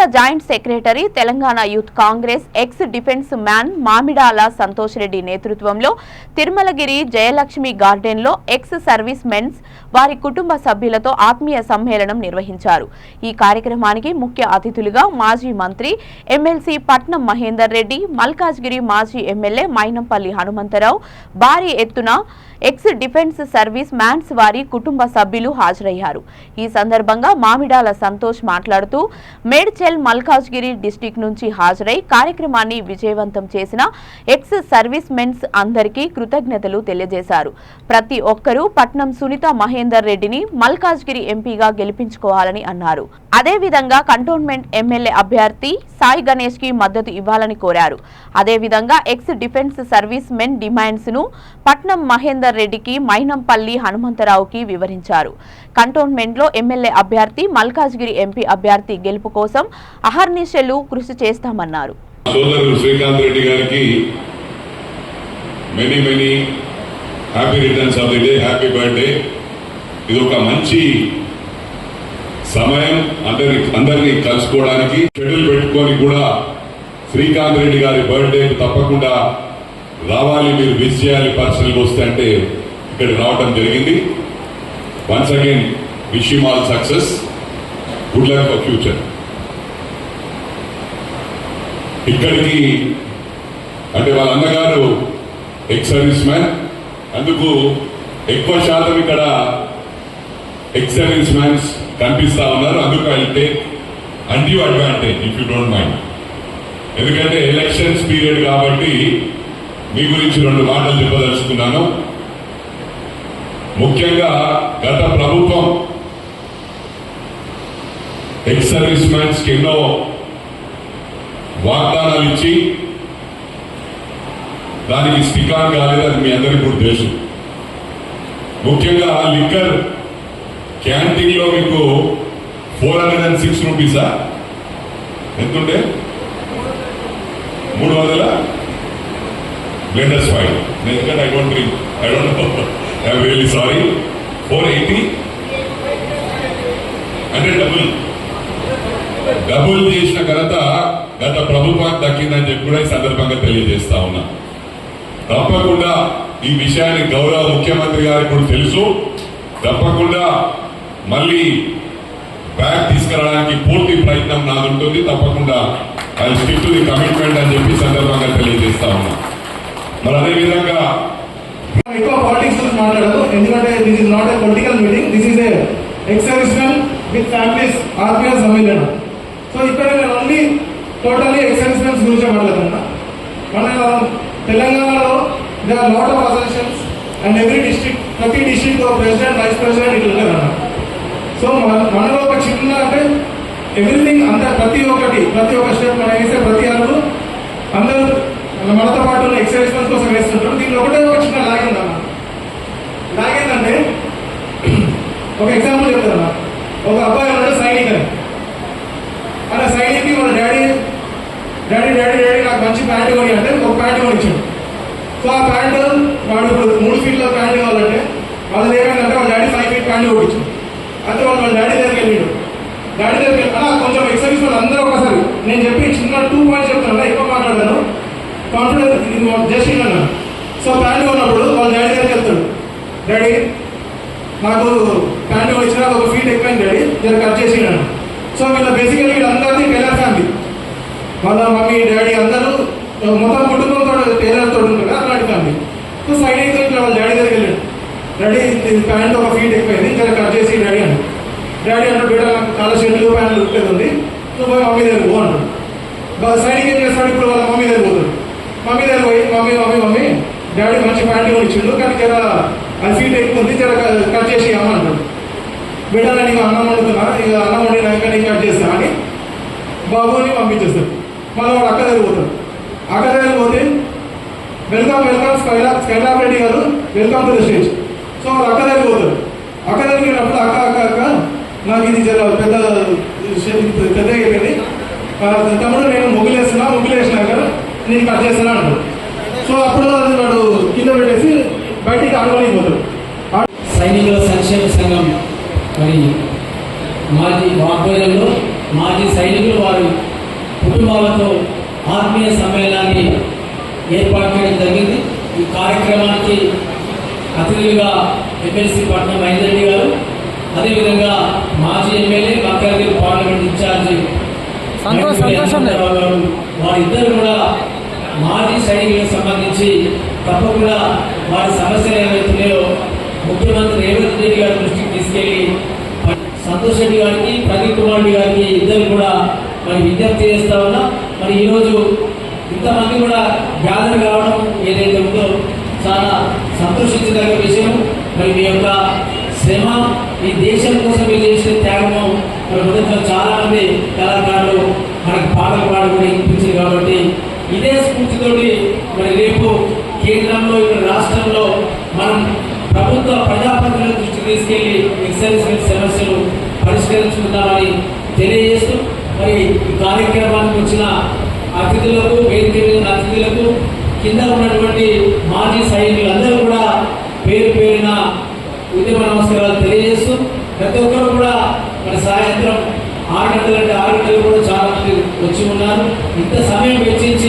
రాష్ట్ర joint secretary Telangana youth Congress ex defence man Mamidala Santosh Reddy నేతృత్వంలో తిరుమలగిరి జయలక్ష్మి గార్డెన్లో ex service mens వారి కుటుంబ సభ్యులతో ఆత్మీయ సమ్మేళనం నిర్వహించారు. ఈ కార్యక్రమానికి ముఖ్య అతిథులుగా మాజీ మంత్రి ఎమ్మెల్సీ పట్నం మహేందర్ రెడ్డి మల్కాజ్గిరి మాజీ ఎమ్మెల్యే మైనంపల్లి హనుమంతరావు భారీ ఎత్తున ఎక్స్ డిఫెన్స్ సర్వీస్ మ్యాన్స్ వారి కుటుంబ సభ్యులు హాజరయ్యారు. ఈ సందర్భంగా మామిడాల సంతోష్ మాట్లాడుతూ మేడ్చెల్ మల్కాజ్గిరి డిస్టిక్ నుంచి హాజరై కార్యక్రమాన్ని విజయవంతం చేసిన ఎక్స్ సర్వీస్ మెన్స్ అందరికీ కృతజ్ఞతలు తెలియజేశారు. ప్రతి ఒక్కరూ పట్నం సునీత మహేందర్ రెడ్డిని మల్కాజ్గిరి ఎంపీగా గెలిపించుకోవాలని అన్నారు. అదేవిధంగా కంటోన్మెంట్ ఎమ్మెల్యే అభ్యర్థి సాయి గణేష్కి మద్దతు ఇవ్వాలని కోరారు. అదేవిధంగా ఎక్స్ డిఫెన్స్ సర్వీస్ మెన్ డిమాండ్స్ను పట్నం మహేందర్ రెడ్డికి మైనంపల్లి హనుమంతరావుకి వివరించారు. కంటోన్మెంట్లో ఎమ్మెల్యే అభ్యర్థి మల్కాజ్గిరి ఎంపీ అభ్యర్థి గెలుపు కోసం అహర్నిశలు కృషి చేస్తామన్నారు. శ్రీకాంత్ రెడ్డి గారికి many many happy returns of the day happy birthday ఇది ఒక మంచి సమయం అందరి అందరినీ కలుసుకోవడానికి షెడ్యూల్ పెట్టుకొని కూడా శ్రీకాంత్ రెడ్డి గారి బర్త్డే తప్పకుండా రావాలి మీరు విజ్ చేయాలి పర్సనల్గా వస్తే అంటే ఇక్కడ రావడం జరిగింది. Once again wish all success good luck for future ఇక్కడికి అంటే వాళ్ళ అన్నగారు ఎక్స్ సర్వీస్ మ్యాన్ అందుకు ఎక్కువ శాతం ఇక్కడ ఎక్స్ సర్వీస్ మ్యాన్స్ కనిపిస్తా ఉన్నారు. అందుకు వెళ్తే undue advantage if you don't mind ఎందుకంటే ఎలక్షన్స్ పీరియడ్ కాబట్టి మీ గురించి రెండు మాటలు చెప్పదలుచుకున్నాను. ముఖ్యంగా గత ప్రభుత్వం ఎక్స్ సర్వీస్ మ్యాన్స్ ఎన్నో వాగ్దానాలు ఇచ్చి దానికి స్టికాన్ కాలేదు అది మీ అందరికీ కూడా తెలుసు. ముఖ్యంగా లిక్కర్ క్యాంటీన్లో మీకు ఫోర్ హండ్రెడ్ అండ్ సిక్స్ రూపీసా? ఎంతుండే? మూడు వందల? బ్లెండర్స్ ఫైవ్ ఎందుకంటే I don't drink I don't know I'm really sorry four eighty అంటే డబుల్ డబుల్ చేసిన ఘనత గత ప్రభుత్వానికి దక్కిందని చెప్పి కూడా ఈ సందర్భంగా తెలియజేస్తా ఉన్నా. తప్పకుండా ఈ విషయాన్ని గౌరవ ముఖ్యమంత్రి గారికి కూడా తెలుసు. తప్పకుండా మళ్ళీ బ్యాక్ తీసుకురావడానికి పూర్తి ప్రయత్నం నాది ఉంటుంది తప్పకుండా I stick to the commitment అని చెప్పి సందర్భంగా తెలియజేస్తా ఉన్నా. మరి అదే విధంగా ఎక్కువ పాలిటిక్స్ గురించి మాట్లాడదు. ఎందుకంటే this is not a political meeting this is a exservicemen with families ఆత్మీయ సమ్మేళనం. సో ఇక్కడ నేను ఓన్లీ టోటల్లీ ఎక్సర్విస్మెన్స్ గురించి మాట్లాడుతున్నా. మన తెలంగాణలో they are lot of associations and every district ప్రతి డిస్ట్రిక్ట్ ప్రెసిడెంట్ వైస్ ప్రెసిడెంట్ ఇట్లా ఉంటారన్న సో మన మనలో ఒక చిన్న అంటే ఎవ్రీథింగ్ అంత ప్రతి ఒక్కటి ప్రతి ఒక్క స్టెప్ మనం వేసే ప్రతి అడుగు అందరూ మనతో పాటు ఉన్న ఎక్సైజ్మెంట్ కోసం వేస్తుంటారు. దీంట్లో ఒకటే ఒక చిన్న లాగ్ ఉందన్న. లాగ్ ఏంటంటే ఒక ఎగ్జాంపుల్ చెప్తాను. ఒక అబ్బాయి ఉన్నాడు సైనిక్ అని అలా సైనిక్కి వాళ్ళ డాడీ డాడీ డాడీ డాడీ నాకు మంచి ప్యాంట్ కొని అంటే ఒక ప్యాంట్ కొనిచ్చాడు సో ఆ ప్యాంట్ వాడు ఇప్పుడు మూడు ఫీట్ల ప్యాంట్ కావాలంటే వాళ్ళు ఏమైందంటే వాళ్ళ డాడీ ఫైవ్ ఫీట్ ప్యాంట్ కొట్టించాడు. అంటే వాళ్ళు వాళ్ళ డాడీ దగ్గరికి వెళ్ళాడు. డాడీ దగ్గరికి అలా కొంచెం ఎక్సర్సైజ్ వాళ్ళు అందరూ ఒకసారి నేను చెప్పి చిన్న టూ పాయింట్స్ చెప్తాను ఎక్కువ మాట్లాడాను. కాన్ఫిడెన్స్ జస్ట్ అన్నాను సో ప్యాంట్ ఉన్నప్పుడు వాళ్ళ డాడీ దగ్గరికి వెళ్తాడు. డాడీ నాకు ప్యాంట్ వచ్చిన ఒక ఫీట్ ఎక్కువైంది డాడీ. నేను కట్ చేసినాను సో వీళ్ళ బేసికల్ వీళ్ళందరినీ టైలర్ ఫ్యామిలీ. వాళ్ళ మమ్మీ డాడీ అందరూ మొత్తం కుటుంబంతో టైలర్తో తోడు ఉంటారు అలాంటి ఫ్యామిలీ. సో సైడ్ అయితే వాళ్ళ డాడీ దగ్గరికి వెళ్ళాడు. డాడీ ప్యాంట్ ఒక ఫీట్ ఎక్కువైంది. ఇంకా కట్ చేసి డాడీ అన్నాడు. డాడీ అన్నాడు బిడ్డ నాకు చాలా షర్ట్లు ప్యాంట్లు ఉట్టేది ఉంది. సో పోయి మమ్మీ దగ్గర పో అన్నాడు. సైడ్కి ఏం చేస్తాడు? ఇప్పుడు వాళ్ళ మమ్మీ దగ్గర పోతాడు. మమ్మీ దగ్గర పోయి మమ్మీ మమ్మీ మమ్మీ డాడీ మంచి ప్యాంట్లు ఇచ్చిండు. కానీ జర అది ఫీట్ ఎక్కువ ఉంది జర కట్ చేసి అమ్మంటాడు బిడ్డ నీకు అన్నం వండుతున్నా? ఇక అన్నం వండినాక నీకు కట్ చేస్తా అని బాబుని పంపించేస్తాడు. మళ్ళీ వాడు అక్క దగ్గర పోతాడు. అక్క దగ్గర పోతే వెల్కమ్ వెల్కమ్ స్కైలా స్కైలాబ్ రెడ్డి గారు welcome to the stage. So వాడు అక్క దగ్గర పోతాడు అక్క దగ్గరికి వెళ్ళినప్పుడు అక్క అక్క అక్క నాకు ఇది జర పెద్ద పెద్ద అయిపోయింది. తమ్ముడు నేను ముగ్గులు ముగ్గులేసినాక నేను కట్ చేస్తున్నా అంటాడు. సో అప్పుడు అది వాడు కింద పెట్టేసి బయటికి అడగడానికి పోతాడు. సైనికుల సంక్షేమ సంఘం. మరి మాజీ వాగ్వేదంలో మాజీ సైనికులు వారు కుటుంబాలతో ఆత్మీయ సమ్మేళనాన్ని ఏర్పాటు చేయడం జరిగింది. ఈ కార్యక్రమానికి అతిథులుగా ఎమ్మెల్సీ పట్నం మహేందర్ గారు అదేవిధంగా మాజీ ఎమ్మెల్యే మక్కాగిరి పార్లమెంట్ ఇన్ఛార్జి వారిద్దరు కూడా మాజీ సైనికులకు సంబంధించి తప్పకుండా వారి సమస్యలు ఏవైతున్నాయో ముఖ్యమంత్రి రేవంత్ రెడ్డి గారి దృష్టికి తీసుకెళ్ళి సంతోష్ రెడ్డి గారికి ప్రదీప్ కుమార్ రెడ్డి గారికి ఇద్దరు కూడా మరి విజ్ఞప్తి చేస్తా ఉన్నా. మరి ఈరోజు ఇంతమంది కూడా గ్యాదర్ కావడం ఏదైతే ఉందో చాలా సంతోషించదగ్గ విషయం మరి మీ యొక్క శ్రమ ఈ దేశం కోసం మీరు చేసిన త్యాగము మరి చాలామంది చాలా మంది కళాకారులు మనకి పాటలు పాడుకుని కూడా కాబట్టి ఇదే స్ఫూర్తితోటి మరి రేపు కేంద్రంలో ఇక్కడ రాష్ట్రంలో మనం ప్రభుత్వ ప్రజాప్రతినిధుల దృష్టికి తీసుకెళ్ళి ఎక్సైజ్మెంట్ సమస్యలు పరిష్కరించుకుందామని తెలియజేస్తూ మరి ఈ కార్యక్రమానికి వచ్చిన అతిథులకు వేదిక అతిథులకు కింద ఉన్నటువంటి మాజీ సైనికులందరూ కూడా పేరు పేరున ఉద్యమ నమస్కారాలు తెలియజేస్తూ ప్రతి ఒక్కరు కూడా మన సాయంత్రం ఆరు గంటలంటే ఆరు గంటలు కూడా చాలా మంది వచ్చి ఉన్నారు ఇంత సమయం వెచ్చించి